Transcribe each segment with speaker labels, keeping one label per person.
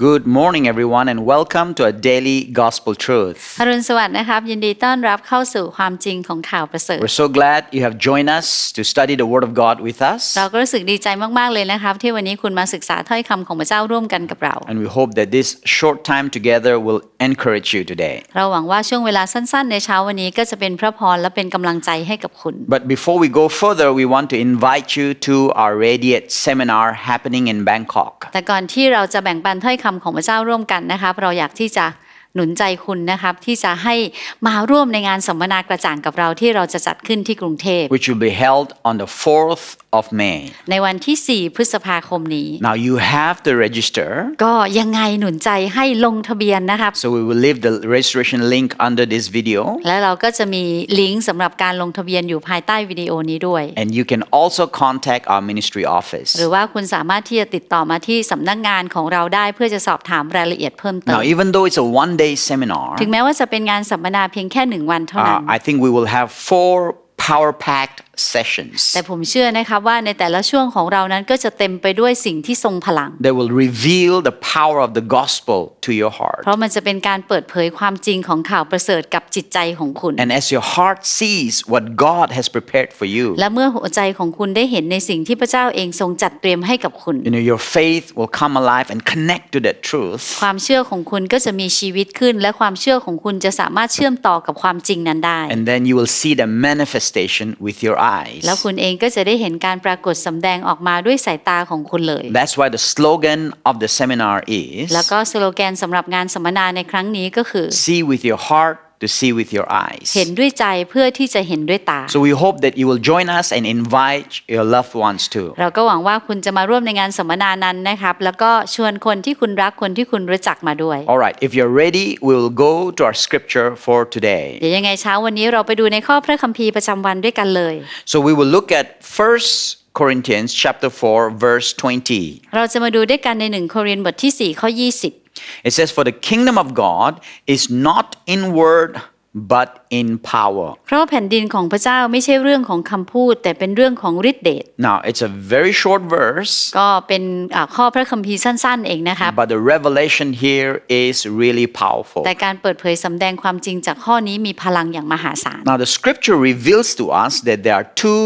Speaker 1: Good morning, everyone, and welcome to a daily gospel truth.
Speaker 2: อรุณสวัสดิ์นะครับ ยินดีต้อนรับเข้าสู่ความจริงของข่าวประเสริฐ
Speaker 1: We're so glad you have joined us to study the Word of God with us,
Speaker 2: เราก็รู้สึกดีใจมาก ๆ เลยนะครับ ที่วันนี้คุณมาศึกษาถ้อยคำของพระเจ้าร่วมกันกับเรา
Speaker 1: and we hope that this short time together will encourage you today.
Speaker 2: เราหวังว่าช่วงเวลาสั้น ๆ ในเช้าวันนี้ก็จะเป็นพระพรและเป็นกำลังใจให้กับคุณ
Speaker 1: But before we go further, we want to invite you to our Radiate seminar happening in Bangkok.
Speaker 2: แต่ก่อนที่เราจะแบ่งปันถ้อยคำ ำของพระเจ้าร่วมกันนะคะเราอยากที่จะหนุนใจคุณนะครับที่จะให้มาร่วมในงานสัมมนากระจ่างกับเราที่เราจะจัดขึ้นที่กรุงเทพ
Speaker 1: which will be held on the 4th of May.
Speaker 2: ในวันที่ 4 พฤษภาคมนี้
Speaker 1: Now, you have to register,
Speaker 2: ก็ยังไงหนุนใจให้ลงทะเบียนนะครับ
Speaker 1: so we will leave the registration link under this video.
Speaker 2: และเราก็จะมีลิงก์สำหรับการลงทะเบียนอยู่ภายใต้วิดีโอนี้ด้วย
Speaker 1: And you can also contact our ministry office.
Speaker 2: หรือว่าคุณสามารถที่จะติดต่อมาที่สำนักงานของเราได้เพื่อจะสอบถามรายละเอียดเพิ่มเติม
Speaker 1: Now, even though it's a one day seminar,
Speaker 2: ถึงแม้ว่าจะเป็นงานสัมมนาเพียงแค่หนึ่งวันเท่านั้น
Speaker 1: uh, I think we will have four power packed sessions
Speaker 2: แต่ผมเชื่อนะครับว่าในแต่ละช่วงของเรานั้นก็จะเต็มไปด้วยสิ่งที่ทรงพลัง
Speaker 1: that will reveal the power of the gospel to your heart.
Speaker 2: เพราะมันจะเป็นการเปิดเผยความจริงของข่าวประเสริฐกับจิตใจของคุณ
Speaker 1: And as your heart sees what God has prepared for you,
Speaker 2: และเมื่อหัวใจของคุณได้เห็นในสิ่งที่พระเจ้าเองทรงจัดเตรียมให้กับคุณ
Speaker 1: you know, your faith will come alive and connect to that truth.
Speaker 2: ความเชื่อของคุณก็จะมีชีวิตขึ้น และความเชื่อของคุณจะสามารถเชื่อมต่อกับความจริงนั้นได้
Speaker 1: And then you will see the manifestation with your eyes.
Speaker 2: แล้วคุณเองก็จะได้เห็นการปรากฏสำแดงออกมาด้วยสายตาของคุณเลย
Speaker 1: That's why the slogan of the seminar is
Speaker 2: แล้วก็สโลแกนสำหรับงานสัมมนาในครั้งนี้ก็คือ
Speaker 1: see with your heart to see with your eyes.
Speaker 2: เห็นด้วยใจเพื่อที่จะเห็นด้วยตา
Speaker 1: So we hope that you will join us and invite your loved ones too.
Speaker 2: เราก็หวังว่าคุณจะมาร่วมในงานสัมมนานั้นนะครับ แล้วก็ชวนคนที่คุณรักคนที่คุณรู้จักมาด้วย
Speaker 1: All right, if you're ready, we'll go to our scripture for today.
Speaker 2: เดี๋ยวยังไงเช้าวันนี้เราไปดูในข้อพระคัมภีร์ประจำวันด้วยกันเลย
Speaker 1: So we will look at 1 Corinthians chapter 4 verse 20.
Speaker 2: เราจะมาดูด้วยกันในหนึ่งโครินธ์บทที่4ข้อ20
Speaker 1: It says for the kingdom of God is not in word but in power.
Speaker 2: เพราะว่าแผ่นดินของพระเจ้าไม่ใช่เรื่องของคำพูด แต่เป็นเรื่องของฤทธิเดช
Speaker 1: Now, it's a very short verse,
Speaker 2: ก็เป็นอ่าข้อพระคัมภีร์สั้น ๆ เองนะครับ
Speaker 1: but the revelation here is really powerful.
Speaker 2: แต่การเปิดเผยสำแดงความจริงจากข้อนี้มีพลังอย่างมหาศาล
Speaker 1: Now, the scripture reveals to us that there are two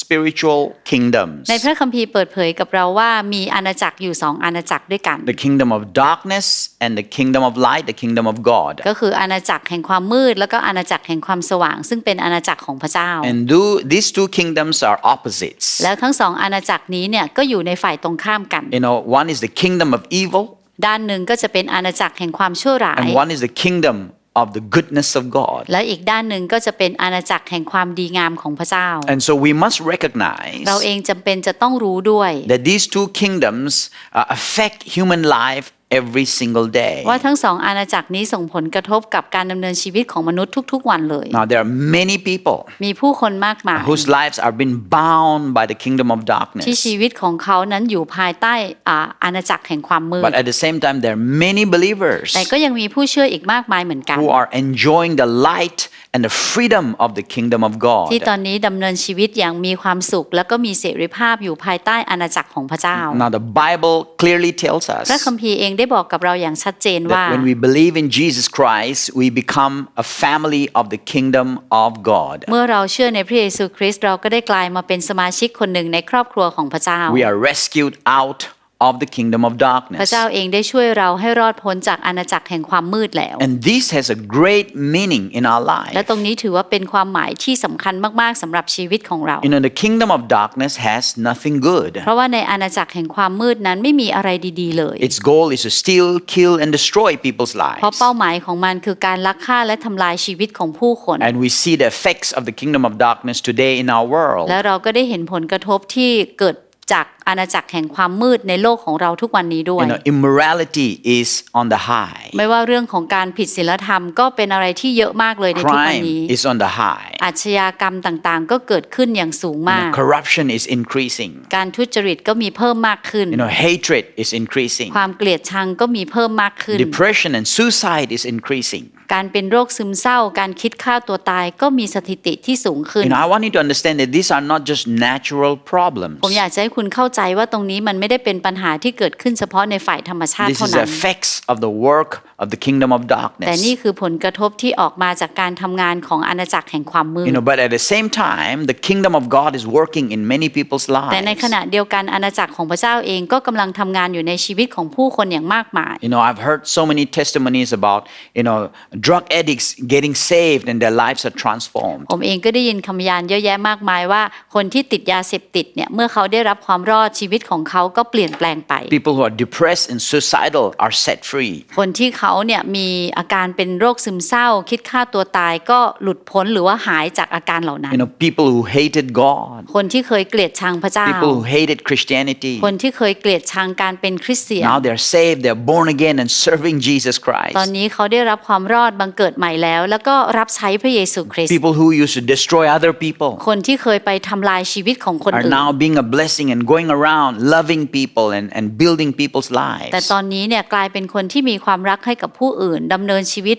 Speaker 1: spiritual kingdoms
Speaker 2: ในพระคัมภีร์เปิดเผยกับเราว่ามีอาณาจักรอยู่สองอาณาจักรด้วยกัน
Speaker 1: the kingdom of darkness and the kingdom of light, the kingdom of God.
Speaker 2: ก็คืออาณาจักรแห่งความมืด แล้วก็อาณาจักรแห่งความสว่าง ซึ่งเป็นอาณาจักรของพระเจ้า
Speaker 1: And do, these two kingdoms are opposites.
Speaker 2: แล้วทั้งสองอาณาจักรนี้เนี่ยก็อยู่ในฝ่ายตรงข้ามกัน
Speaker 1: You know, one is the kingdom of evil,
Speaker 2: ด้านหนึ่งก็จะเป็นอาณาจักรแห่งความชั่วร้าย
Speaker 1: and one is the kingdom of the goodness of God.
Speaker 2: และอีกด้านหนึ่งก็จะเป็นอาณาจักรแห่งความดีงามของพระเจ้า
Speaker 1: And so we must recognize
Speaker 2: เราเองจำเป็นจะต้องรู้ด้วย
Speaker 1: that these two kingdoms uh, affect human life every single day.
Speaker 2: ว่าทั้งสองอาณาจักรนี้ส่งผลกระทบกับการดำเนินชีวิตของมนุษย์ทุก ๆ วันเลย
Speaker 1: Now, there are many people
Speaker 2: มีผู้คนมากมาย
Speaker 1: whose lives are being bound by the kingdom of
Speaker 2: ที่
Speaker 1: darkness.
Speaker 2: ชีวิตของเขานั้นอยู่ภายใต้อ่าอาณาจักรแห่งความมืด
Speaker 1: But at the same time, there are many believers
Speaker 2: แต่ก็ยังมีผู้เชื่ออีกมากมายเหมือนกัน
Speaker 1: who are enjoying the light and the freedom of the kingdom of God.
Speaker 2: ที่ตอนนี้ดำเนินชีวิตอย่างมีความสุข แล้วก็มีเสรีภาพอยู่ภายใต้อาณาจักรของพระเจ้า
Speaker 1: Now, the Bible clearly tells
Speaker 2: พระ
Speaker 1: us
Speaker 2: คัมภีร์เองได้บอกกับเราอย่างชัดเจนว่า
Speaker 1: that when we believe in Jesus Christ, we become a family of the kingdom of God.
Speaker 2: เมื่อเราเชื่อในพระเยซูคริสต์เราก็ได้กลายมาเป็นสมาชิกคนหนึ่งในครอบครัวของพระเจ้า
Speaker 1: We are rescued out of the kingdom of
Speaker 2: พระ
Speaker 1: darkness.
Speaker 2: เจ้าเองได้ช่วยเราให้รอดพ้นจากอาณาจักรแห่งความมืดแล้ว
Speaker 1: And this has a great meaning in our
Speaker 2: และ
Speaker 1: life.
Speaker 2: ตรงนี้ถือว่าเป็นความหมายที่สำคัญมากๆสำหรับชีวิตของเรา
Speaker 1: You know, the kingdom of darkness has nothing good.
Speaker 2: เพราะว่าในอาณาจักรแห่งความมืดนั้นไม่มีอะไรดีๆเลย
Speaker 1: Its goal is to steal, kill, and destroy people's
Speaker 2: เพราะ
Speaker 1: lives.
Speaker 2: เป้าหมายของมันคือการลักฆ่าและทำลายชีวิตของผู้คน
Speaker 1: And we see the effects of the kingdom of darkness today in our world.
Speaker 2: และเราก็ได้เห็นผลกระทบที่เกิดจากอาณาจักรแห่งความมืดในโลกของเราทุกวันนี้ด้วย
Speaker 1: You know, immorality is on the high.
Speaker 2: ไม่ว่าเรื่องของการผิดศีลธรรมก็เป็นอะไรที่เยอะมากเลยในทุกวัน
Speaker 1: Crime
Speaker 2: นี้
Speaker 1: is on the high.
Speaker 2: อาชญากรรมต่างๆ ก็เกิดขึ้นอย่างสูง
Speaker 1: You
Speaker 2: มาก
Speaker 1: know, corruption is increasing.
Speaker 2: การทุจริตก็มีเพิ่มมากขึ้น
Speaker 1: You know, hatred is increasing.
Speaker 2: ความเกลียดชังก็มีเพิ่มมากขึ้น
Speaker 1: Depression and suicide is increasing.
Speaker 2: การเป็นโรคซึมเศร้า การคิดฆ่าตัวตายก็มีสถิติที่สูงขึ้น
Speaker 1: You know, I want you to understand that these are not just natural problems.
Speaker 2: ผมอยากจะให้คุณเข้าใจว่าตรงนี้มันไม่ได้เป็นปัญหาที่เกิดขึ้นเฉพาะในฝ่ายธรรมชาติ
Speaker 1: This
Speaker 2: เท่า
Speaker 1: is the
Speaker 2: นั้น
Speaker 1: effects of the work of the kingdom of
Speaker 2: แต่
Speaker 1: darkness.
Speaker 2: นี่คือผลกระทบที่ออกมาจากการทำงานของอาณาจักรแห่งความมืด
Speaker 1: You know, but at the same time, the kingdom of God is working in many people's
Speaker 2: แต่ใน
Speaker 1: lives.
Speaker 2: ขณะเดียวกันอาณาจักรของพระเจ้าเองก็กำลังทำงานอยู่ในชีวิตของผู้คนอย่างมากมาย
Speaker 1: You know, I've heard so many testimonies about, you know, drug addicts getting saved and their lives are transformed.
Speaker 2: ผมเองก็ได้ยินคำพยานเยอะแยะมากมายว่าคนที่ติดยาเสพติดเนี่ยเมื่อเขาได้รับความรอดชีวิตของเขาก็เปลี่ยนแปลงไป
Speaker 1: People who are depressed and suicidal are set free.
Speaker 2: คนที่เขาเนี่ยมีอาการเป็นโรคซึมเศร้า คิดฆ่าตัวตายก็หลุดพ้นหรือว่าหายจากอาการเหล่านั้น
Speaker 1: You know, people who hated God,
Speaker 2: คนที่เคยเกลียดชังพระเจ้า
Speaker 1: people who hated Christianity,
Speaker 2: คนที่เคยเกลียดชังการเป็นคริสเตียน
Speaker 1: now they're saved, they're born again and serving Jesus
Speaker 2: ตอน
Speaker 1: Christ.
Speaker 2: นี้เขาได้รับความรอดบังเกิดใหม่แล้ว แล้วก็รับใช้พระเยซูคริสต์
Speaker 1: People who used to destroy other people
Speaker 2: คนที่เคยไปทำลายชีวิตของคน
Speaker 1: are
Speaker 2: อื่น
Speaker 1: now being a blessing and going around loving people and, and building people's lives.
Speaker 2: แต่ตอนนี้เนี่ยกลายเป็นคนที่มีความรักให้กับผู้อื่นดำเนินชีวิต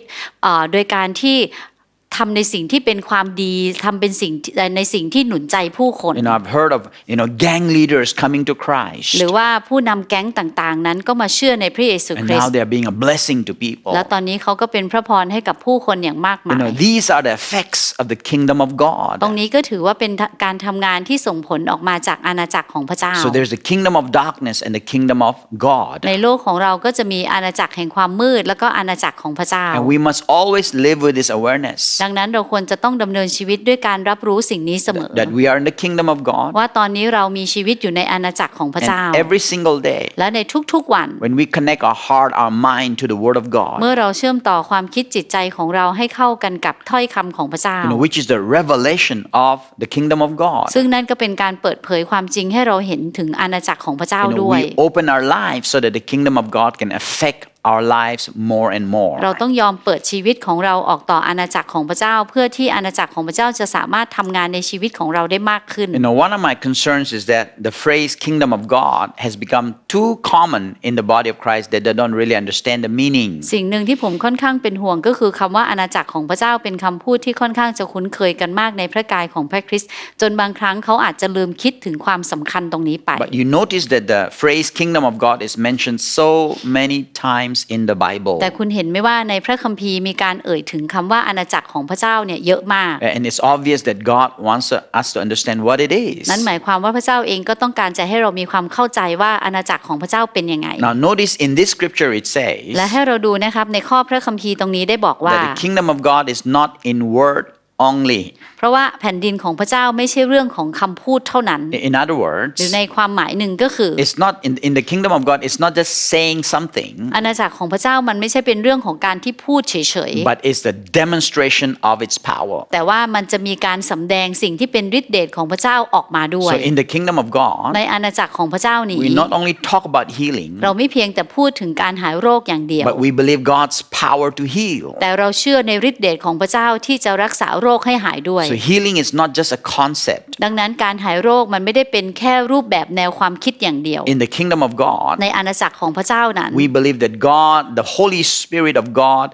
Speaker 2: โดยการที่ ทำในสิ่งที่เป็นความดีทำเป็นสิ่งที่ในสิ่งที่หนุนใจผู้คน
Speaker 1: You know, I've heard of, you know, gang leaders coming to Christ.
Speaker 2: หรือว่าผู้นำแก๊งต่างๆ นั้นก็มาเชื่อในพระเยซู
Speaker 1: And
Speaker 2: คริส
Speaker 1: now
Speaker 2: ต์
Speaker 1: they're being a blessing to people.
Speaker 2: แล้วตอนนี้เขาก็เป็นพระพรให้กับผู้คนอย่างมาก
Speaker 1: You
Speaker 2: มาย
Speaker 1: know, these are the effects of the kingdom of
Speaker 2: ตรง
Speaker 1: God.
Speaker 2: นี้ก็ถือว่าเป็นการทำงานที่ส่งผลออกมาจากอาณาจักรของพระเจ้า
Speaker 1: So there's the kingdom of darkness and the kingdom of God.
Speaker 2: ในโลกของเราก็จะมีอาณาจักรแห่งความมืด แล้วก็อาณาจักรของพระเจ้า
Speaker 1: And we must always live with this awareness
Speaker 2: ดังนั้นเราควรจะต้องดำเนินชีวิตด้วยการรับรู้สิ่งนี้เสมอ
Speaker 1: that we are in the kingdom of God.
Speaker 2: ว่าตอนนี้เรามีชีวิตอยู่ในอาณาจักรของพระเจ้า
Speaker 1: And every single day,
Speaker 2: และในทุกๆวัน
Speaker 1: when we connect our heart, our mind to the word of God,
Speaker 2: เมื่อเราเชื่อมต่อความคิดจิตใจของเราให้เข้ากันกับถ้อยคำของพระเจ้า
Speaker 1: you know, which is the revelation of the kingdom of God.
Speaker 2: ซึ่งนั่นก็เป็นการเปิดเผยความจริงให้เราเห็นถึงอาณาจักรของพระเจ้า
Speaker 1: You know,
Speaker 2: ด้วย
Speaker 1: we open our lives so that the kingdom of God can affect our lives more and more.
Speaker 2: เราต้องยอมเปิดชีวิตของเราออกต่ออาณาจักรของพระเจ้า เพื่อที่อาณาจักรของพระเจ้าจะสามารถทำงานในชีวิตของเราได้มากขึ้น
Speaker 1: You know, one of my concerns is that the phrase kingdom of God has become too common in the body of Christ that they don't really understand the meaning.
Speaker 2: สิ่งหนึ่งที่ผมค่อนข้างเป็นห่วงก็คือคำว่าอาณาจักรของพระเจ้าเป็นคำพูดที่ค่อนข้างจะคุ้นเคยกันมากในพระกายของพระคริสต์จนบางครั้งเขาอาจจะลืมคิดถึงความสำคัญตรงนี้ไป
Speaker 1: But you notice that the phrase kingdom of God is mentioned so many times in the Bible.
Speaker 2: แต่คุณเห็นไหมว่าในพระคัมภีร์มีการเอ่ยถึงคำว่าอาณาจักรของพระเจ้าเนี่ยเยอะมาก
Speaker 1: And it's obvious that God wants us to understand what it is.
Speaker 2: นั่นหมายความว่าพระเจ้าเองก็ต้องการจะให้เรามีความเข้าใจว่าอาณาจักรของพระเจ้าเป็นยังไง
Speaker 1: Now, notice in this scripture it says
Speaker 2: และให้เราดูนะครับในข้อพระคัมภีร์ตรงนี้ได้บอกว่า
Speaker 1: that the kingdom of God is not in word only.
Speaker 2: เพราะว่าแผ่นดินของพระเจ้าไม่ใช่เรื่องของคำพูดเท่านั้น
Speaker 1: In other words,
Speaker 2: หรือในความหมายหนึ่งก็คือ
Speaker 1: it's not in, in the kingdom of God, it's not just saying something,
Speaker 2: อาณาจักรของพระเจ้ามันไม่ใช่เป็นเรื่องของการที่พูดเฉย
Speaker 1: but it's the demonstration of its power.
Speaker 2: ๆแต่ว่ามันจะมีการสำแดงสิ่งที่เป็นฤทธิเดชของพระเจ้าออกมาด้วย
Speaker 1: So in the kingdom of God,
Speaker 2: ในอาณาจักรของพระเจ้านี้
Speaker 1: we not only talk about healing,
Speaker 2: เราไม่เพียงแต่พูดถึงการหายโรคอย่างเดียว
Speaker 1: but we believe God's power to heal.
Speaker 2: แต่เราเชื่อในฤทธิเดชของพระเจ้าที่จะรักษาโรคให้หายด้วย
Speaker 1: So healing is not just a concept.
Speaker 2: ดังนั้นการหายโรคมันไม่ได้เป็นแค่รูปแบบแนวความคิดอย่างเดียว
Speaker 1: In the kingdom of God,
Speaker 2: ในอาณาจักรของพระเจ้านั้น
Speaker 1: we believe that God, the Holy Spirit of God,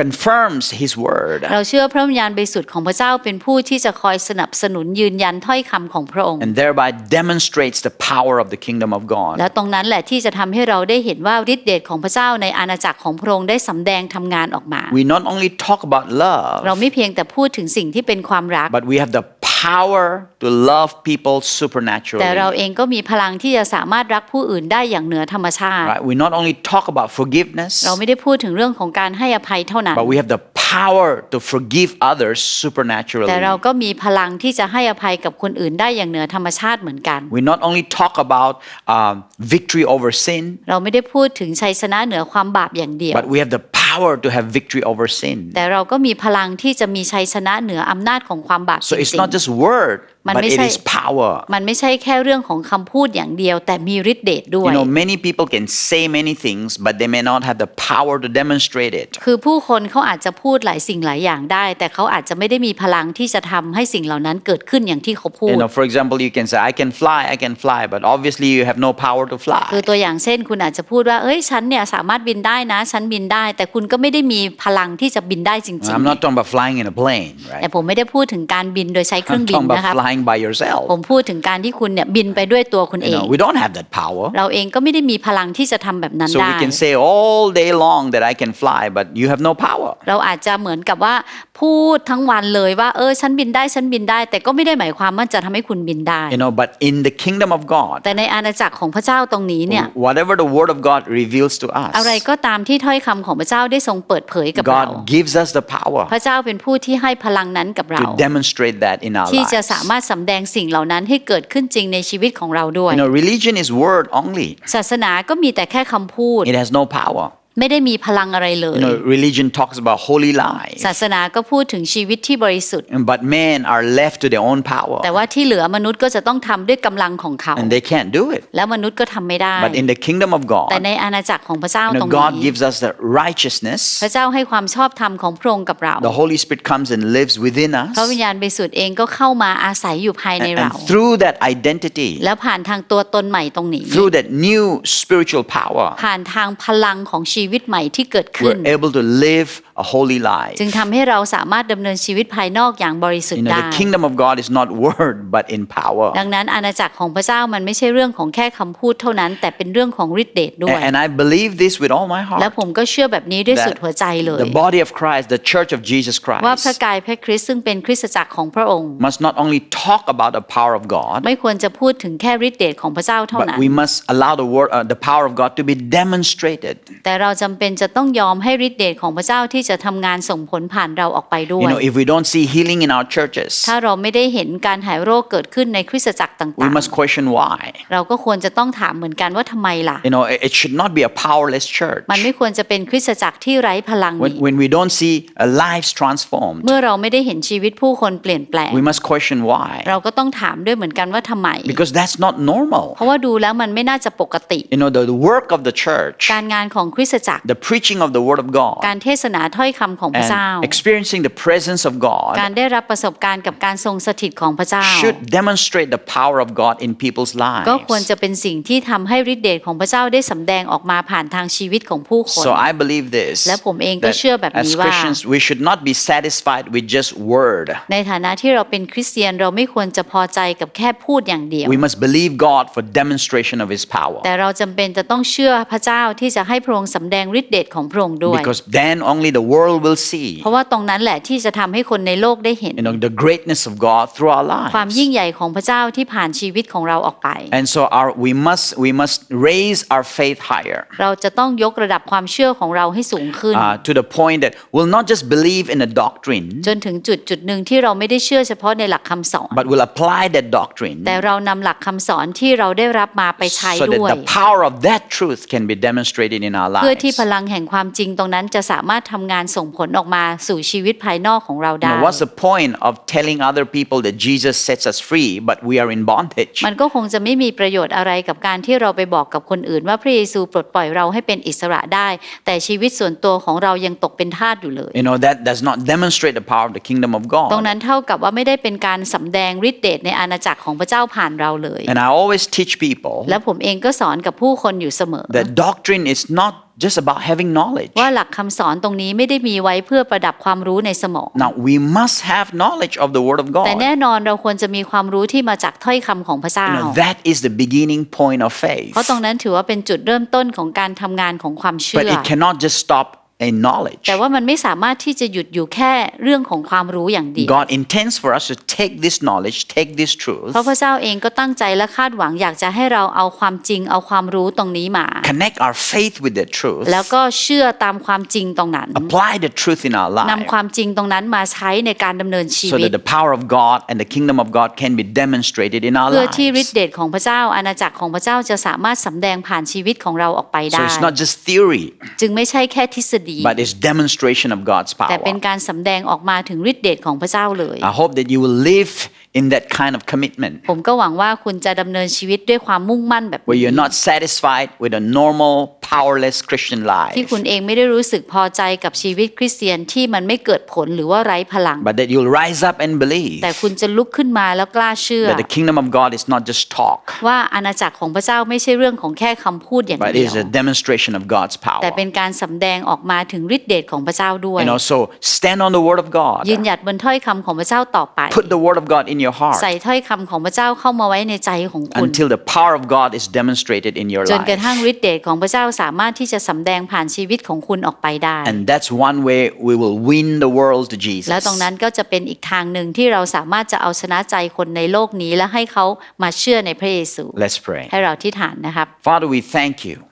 Speaker 1: confirms His word.
Speaker 2: เราเชื่อพระวิญญาณบริสุทธิ์ของพระเจ้าเป็นผู้ที่จะคอยสนับสนุนยืนยันถ้อยคำของพระองค์
Speaker 1: and thereby demonstrates the power of the kingdom of God.
Speaker 2: และตรงนั้นแหละที่จะทำให้เราได้เห็นว่าฤทธิเดชของพระเจ้าในอาณาจักรของพระองค์ได้สำแดงทำงานออกมา
Speaker 1: We not only talk about
Speaker 2: เรา
Speaker 1: love,
Speaker 2: ไม่เพียงแต่พูดถึงสิ่งที่เป็นความรัก
Speaker 1: but we have the power to love people
Speaker 2: แต่
Speaker 1: supernaturally.
Speaker 2: เราเองก็มีพลังที่จะสามารถรักผู้อื่นได้อย่างเหนือธรรมชาติ
Speaker 1: Right? We not only talk about forgiveness,
Speaker 2: เราไม่ได้พูดถึงเรื่องของการให้อภัยเท่านั้น
Speaker 1: but we have the power to forgive others supernaturally.
Speaker 2: แต่เราก็มีพลังที่จะให้อภัยกับคนอื่นได้อย่างเหนือธรรมชาติเหมือนกัน
Speaker 1: We not only talk about um, victory over sin,
Speaker 2: เราไม่ได้พูดถึงชัยชนะเหนือความบาปอย่างเดียว
Speaker 1: but we have the power to have victory over sin.
Speaker 2: แต่เราก็มีพลังที่จะมีชัยชนะเหนืออำนาจของความบาปจ
Speaker 1: So it's
Speaker 2: ริง
Speaker 1: not just word,
Speaker 2: มัน
Speaker 1: but
Speaker 2: ไม่
Speaker 1: it
Speaker 2: ใช่
Speaker 1: is power.
Speaker 2: มันไม่ใช่แค่เรื่องของคำพูดอย่างเดียว แต่มีฤทธิ์เดชด้วย
Speaker 1: You know, many people can say many things, but they may not have the power to demonstrate it.
Speaker 2: คือผู้คนเขาอาจจะพูดหลายสิ่งหลายอย่างได้ แต่เขาอาจจะไม่ได้มีพลังที่จะทำให้สิ่งเหล่านั้นเกิดขึ้นอย่างที่เขาพูด
Speaker 1: You know, for example, you can say, I can fly, I can fly, but obviously you have no power to
Speaker 2: คือ
Speaker 1: fly.
Speaker 2: ตัวอย่างเช่น คุณอาจจะพูดว่าเอ้ยฉันเนี่ยสามารถบินได้นะ ฉันบินได้ แต่คุณก็ไม่ได้มีพลังที่จะบินได้จริง
Speaker 1: I'm not talking about flying in a plane,
Speaker 2: ๆแต่
Speaker 1: right?
Speaker 2: ผมไม่ได้พูดถึงการบินโดยใช้เครื่อ
Speaker 1: I'm
Speaker 2: งบิน
Speaker 1: talking
Speaker 2: นะครับ
Speaker 1: about flying by yourself.
Speaker 2: ผมพูดถึงการที่คุณเนี่ยบินไปด้วยตัวคุณเอ
Speaker 1: You
Speaker 2: ง
Speaker 1: know, we don't have that power.
Speaker 2: เราเองก็ไม่ได้มีพลังที่จะทำแบบนั้น
Speaker 1: So
Speaker 2: ได้
Speaker 1: we can say all day long that I can fly, but you have no power.
Speaker 2: เราอาจจะเหมือนกับว่าพูดทั้งวันเลยว่าเออฉันบินได้ฉันบินได้ แต่ก็ไม่ได้หมายความว่าจะทำให้คุณบินได้
Speaker 1: You know, but in the kingdom of God,
Speaker 2: แต่ในอาณาจักรของพระเจ้าตรงนี้เนี่ย
Speaker 1: whatever the word of God reveals to
Speaker 2: อะไร
Speaker 1: us,
Speaker 2: ก็ตามที่ถ้อยคำของพระเจ้าได้ทรงเปิดเผยกับเรา
Speaker 1: God gives us the power
Speaker 2: พระเจ้าเป็นผู้ที่ให้พลังนั้นกับเรา
Speaker 1: to demonstrate that in our
Speaker 2: ที่จะสา
Speaker 1: lives.
Speaker 2: มารถสำแดงสิ่งเหล่านั้นให้เกิดขึ้นจริงในชีวิตของเราด้วย
Speaker 1: You know, religion is word only.
Speaker 2: ศาสนาก็มีแต่แค่คำพูด
Speaker 1: It has no power.
Speaker 2: ไม่ได้มีพลังอะไรเลย
Speaker 1: You know, religion talks about holy life,
Speaker 2: ศาสนาก็พูดถึงชีวิตที่บริสุทธิ์
Speaker 1: but men are left to their own power,
Speaker 2: แต่ว่าที่เหลือมนุษย์ก็จะต้องทำด้วยกำลังของเขา
Speaker 1: and they can't do it.
Speaker 2: แล้วมนุษย์ก็ทำไม่ได้
Speaker 1: But in the kingdom of
Speaker 2: แต่
Speaker 1: God,
Speaker 2: ในอาณาจักรของพระเจ้า
Speaker 1: you
Speaker 2: ตรง
Speaker 1: know, God
Speaker 2: นี้
Speaker 1: gives us the righteousness.
Speaker 2: พระเจ้าให้ความชอบธรรมของพระองค์กับเรา
Speaker 1: The Holy Spirit comes and lives within
Speaker 2: พระวิญ
Speaker 1: us,
Speaker 2: ญาณบริสุทธิ์เองก็เข้ามาอาศัยอยู่ภายใน
Speaker 1: and,
Speaker 2: เรา
Speaker 1: and through that identity,
Speaker 2: แล้วผ่านทางตัวตนใหม่ตรงนี้
Speaker 1: through that new spiritual power,
Speaker 2: ผ่านทางพลังของชวิตใหม่ที่เกิดขึ้น
Speaker 1: we're able to live a holy life.
Speaker 2: จึงทำให้เราสามารถดำเนินชีวิตภายนอกอย่างบริสุท
Speaker 1: You
Speaker 2: ธิ์
Speaker 1: know,
Speaker 2: ได้
Speaker 1: the kingdom of God is not word, but in power.
Speaker 2: ดังนั้นอาณาจักรของพระเจ้ามันไม่ใช่เรื่องของแค่คำพูดเท่านั้น แต่เป็นเรื่องของฤทธิเดชด้วย
Speaker 1: And, and I believe this with all my
Speaker 2: และ
Speaker 1: heart.
Speaker 2: ผมก็เชื่อแบบนี้ด้วยสุด
Speaker 1: that
Speaker 2: หัวใจเลย
Speaker 1: the body of Christ, the church of Jesus
Speaker 2: ว่าพระ
Speaker 1: Christ,
Speaker 2: กายพระคริสต์ซึ่งเป็นคริสตจักรของพระองค์
Speaker 1: must not only talk about the power of God,
Speaker 2: ไม่ควรจะพูดถึงแค่ฤทธิเดชของพระเจ้าเท่านั้น
Speaker 1: but we must allow the word, uh, the power of God to be demonstrated.
Speaker 2: แต่เราจำเป็นจะต้องยอมให้ฤทธิเดชของพระเจ้าที่จะทำงานส่งผลผ่านเราออกไปด้ว
Speaker 1: You
Speaker 2: ย
Speaker 1: know, if we don't see healing in our churches,
Speaker 2: ถ้าเราไม่ได้เห็นการหายโรคเกิดขึ้นในคริสตจักรต่า
Speaker 1: we
Speaker 2: ง
Speaker 1: must question why.
Speaker 2: ๆเราก็ควรจะต้องถามเหมือนกันว่าทำไมล่ะ
Speaker 1: You know, it it should not be a powerless church.
Speaker 2: มันไม่ควรจะเป็นคริสตจักรที่ไร้พลัง
Speaker 1: When,
Speaker 2: นี้
Speaker 1: when we don't see uh, lives transformed,
Speaker 2: เมื่อเราไม่ได้เห็นชีวิตผู้คนเปลี่ยนแปลง
Speaker 1: we must question why.
Speaker 2: เราก็ต้องถามด้วยเหมือนกันว่าทำไม
Speaker 1: Because that's not normal.
Speaker 2: เพราะว่าดูแล้วมันไม่น่าจะปกติ
Speaker 1: You know, the, the work of the church,
Speaker 2: การงานของคริสตจักร
Speaker 1: the preaching of the word of God,
Speaker 2: การเทศนาถ้อยคำของพระเจ้า
Speaker 1: and experiencing the presence of
Speaker 2: การ
Speaker 1: God
Speaker 2: ได้รับประสบการณ์กับการทรงสถิตของพระเจ้า
Speaker 1: should demonstrate the power of God in people's
Speaker 2: ก็ควร
Speaker 1: lives.
Speaker 2: จะเป็นสิ่งที่ทำให้ฤทธิเดชของพระเจ้าได้สำแดงออกมาผ่านทางชีวิตของผู้คน
Speaker 1: So I believe this
Speaker 2: และผมเองก็
Speaker 1: that
Speaker 2: เชื่อแบบนี้
Speaker 1: as
Speaker 2: ว่า
Speaker 1: Christians, we should not be satisfied with just word.
Speaker 2: ในฐานะที่เราเป็นคริสเตียนเราไม่ควรจะพอใจกับแค่พูดอย่างเดียว
Speaker 1: We must believe God for demonstration of His power.
Speaker 2: แต่เราจำเป็นจะต้องเชื่อพระเจ้าที่จะให้พระองค์สำแดงฤทธิเดชของพระองค์ด้วย
Speaker 1: Because then only the world will see
Speaker 2: เพราะว่าตรงนั้นแหละที่จะทำให้คนในโลกได้เห็น
Speaker 1: you know, the greatness of God through our
Speaker 2: ความ
Speaker 1: lives.
Speaker 2: ยิ่งใหญ่ของพระเจ้าที่ผ่านชีวิตของเราออกไป
Speaker 1: And so our, we, must, we must raise our faith higher
Speaker 2: เราจะต้องยกระดับความเชื่อของเราให้สูงขึ้น
Speaker 1: uh, to the point that we'll not just believe in a doctrine,
Speaker 2: จนถึงจุดจุดหนึ่งที่เราไม่ได้เชื่อเฉพาะในหลักคำสอน
Speaker 1: but we'll apply that doctrine
Speaker 2: แต่เรานำหลักคำสอนที่เราได้รับมาไปใช้
Speaker 1: so
Speaker 2: ด้วย
Speaker 1: that the power of that truth can be demonstrated in our
Speaker 2: เพื่อที่
Speaker 1: lives.
Speaker 2: พลังแห่งความจริงตรงนั้นจะสามารถทำงานส่งผลออกมาสู่ชีวิตภายนอกของเรา
Speaker 1: You
Speaker 2: ได้
Speaker 1: know, what's the point of telling other people that Jesus sets us free, but we are in bondage?
Speaker 2: มันก็คงจะไม่มีประโยชน์อะไรกับการที่เราไปบอกกับคนอื่น ว่าพระเยซูปลดปล่อยเราให้เป็นอิสระได้ แต่ชีวิตส่วนตัวของเรายังตกเป็นทาสอยู่เลย
Speaker 1: You know, that does not demonstrate the power of the kingdom of
Speaker 2: ตรง
Speaker 1: God.
Speaker 2: นั้นเท่ากับว่าไม่ได้เป็นการสำแดงฤทธิเดชในอาณาจักรของพระเจ้าผ่านเราเลย
Speaker 1: And I always teach people
Speaker 2: และผมเองก็สอนกับผู้คนอยู่เสมอ
Speaker 1: that doctrine is not just about having knowledge.
Speaker 2: ว่าหลักคำสอนตรงนี้ไม่ได้มีไว้เพื่อประดับความรู้ในสมอง
Speaker 1: Now, we must have knowledge of the Word of
Speaker 2: แต่
Speaker 1: God.
Speaker 2: แน่นอนเราควรจะมีความรู้ที่มาจากถ้อยคำของพระเจ้า
Speaker 1: You know, that is the beginning point of faith.
Speaker 2: เพราะตรงนั้นถือว่าเป็นจุดเริ่มต้นของการทำงานของความเชื่
Speaker 1: But
Speaker 2: อ
Speaker 1: it cannot just stop in knowledge.
Speaker 2: แต่ว่ามันไม่สามารถที่จะหยุดอยู่แค่เรื่องของความรู้อย่างเดียว
Speaker 1: God intends for us to take this knowledge, take this truth,
Speaker 2: เพราะพระเจ้าเองก็ตั้งใจและคาดหวังอยากจะให้เราเอาความจริงเอาความรู้ตรงนี้มา
Speaker 1: connect our faith with the truth,
Speaker 2: แล้วก็เชื่อตามความจริงตรงนั้น
Speaker 1: apply the truth in our
Speaker 2: นำ
Speaker 1: life
Speaker 2: ความจริงตรงนั้นมาใช้ในการดำเนินชี
Speaker 1: so
Speaker 2: วิต
Speaker 1: that the power of God and the kingdom of God can be demonstrated in our
Speaker 2: เพื่อที่ฤท
Speaker 1: lives.
Speaker 2: ธิเดชของพระเจ้าอาณาจักรของพระเจ้าจะสามารถสำแดงผ่านชีวิตของเราออกไป
Speaker 1: So
Speaker 2: ได้
Speaker 1: it's not just theory,
Speaker 2: จึงไม่ใช่แค่ทฤษฎ
Speaker 1: but it's demonstration of God's
Speaker 2: แต่
Speaker 1: power.
Speaker 2: เป็นการสำแดงออกมาถึงฤทธิเดชของพระเจ้าเลย
Speaker 1: I hope that you will live in that kind of commitment
Speaker 2: ผมก็หวังว่าคุณจะดำเนินชีวิตด้วยความมุ่งมั่นแบบ
Speaker 1: where
Speaker 2: นี้
Speaker 1: you're not satisfied with a normal, powerless Christian
Speaker 2: ที่
Speaker 1: life,
Speaker 2: คุณเองไม่ได้รู้สึกพอใจกับชีวิตคริสเตียนที่มันไม่เกิดผลหรือว่าไร้พลัง
Speaker 1: but that you'll rise up and believe
Speaker 2: แต่คุณจะลุกขึ้นมาแล้วกล้าเชื่อ
Speaker 1: that the kingdom of God is not just talk,
Speaker 2: ว่าอาณาจักรของพระเจ้าไม่ใช่เรื่องของแค่คำพูดอย่าง
Speaker 1: but
Speaker 2: เดี
Speaker 1: it
Speaker 2: ยว
Speaker 1: is a demonstration of God's
Speaker 2: แต่
Speaker 1: power.
Speaker 2: เป็นการสำแดงออกมาถึงฤทธิเดชของพระเจ้าด้วย
Speaker 1: You know, so stand on the word of God.
Speaker 2: ยืนหยัดบนถ้อยคำของพระเจ้าต่อไป
Speaker 1: Put the word of God in your heart
Speaker 2: ใส่ถ้อยคำของพระเจ้าเข้ามาไว้ในใจของคุณ
Speaker 1: until the power of God is demonstrated in your
Speaker 2: จนกระทั่ง
Speaker 1: life.
Speaker 2: ฤทธิเดชของพระเจ้าสามารถที่จะสำแดงผ่านชีวิตของคุณออกไปได้
Speaker 1: And that's one way we will win the world to Jesus.
Speaker 2: แล้วตรงนั้นก็จะเป็นอีกทางหนึ่งที่เราสามารถจะเอาชนะใจคนในโลกนี้และให้เขามาเชื่อในพระเยซู
Speaker 1: Let's pray.
Speaker 2: ให้เราที่ฐานนะครับ
Speaker 1: Father, we thank you
Speaker 2: พ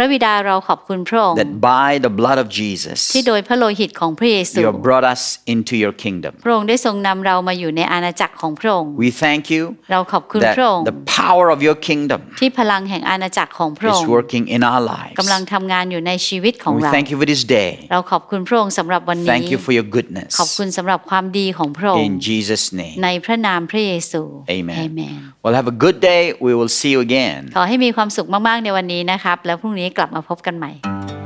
Speaker 2: ระบิดาเราขอบคุณพระองค์
Speaker 1: that by the blood of Jesus,
Speaker 2: ที่โดยพระโลหิตของพระเยซู
Speaker 1: you have brought us into your kingdom.
Speaker 2: พระองค์ได้ทรงนำเรามาอยู่ในอาณาจักรของพระองค์
Speaker 1: We thank you
Speaker 2: เราขอบคุณ
Speaker 1: that
Speaker 2: พระองค์
Speaker 1: the power of your kingdom
Speaker 2: ที่พลังแห่งอาณาจักรของพระอ
Speaker 1: is
Speaker 2: งค์
Speaker 1: working in our lives.
Speaker 2: กำลังทำงานอยู่ในชีวิตของ
Speaker 1: We
Speaker 2: เรา
Speaker 1: thank you for this day.
Speaker 2: เราขอบคุณพระองค์สำหรับวันนี้
Speaker 1: Thank you for your goodness.
Speaker 2: ขอบคุณสำหรับความดีของพระองค์
Speaker 1: In Jesus' name.
Speaker 2: ในพระนามพระเยซู
Speaker 1: Amen.
Speaker 2: Amen
Speaker 1: Well, have a good day. We will see you again.
Speaker 2: ขอให้มีความสุขมากๆในวันนี้นะครับแล้วพรุ่งนี้กลับมาพบกันใหม่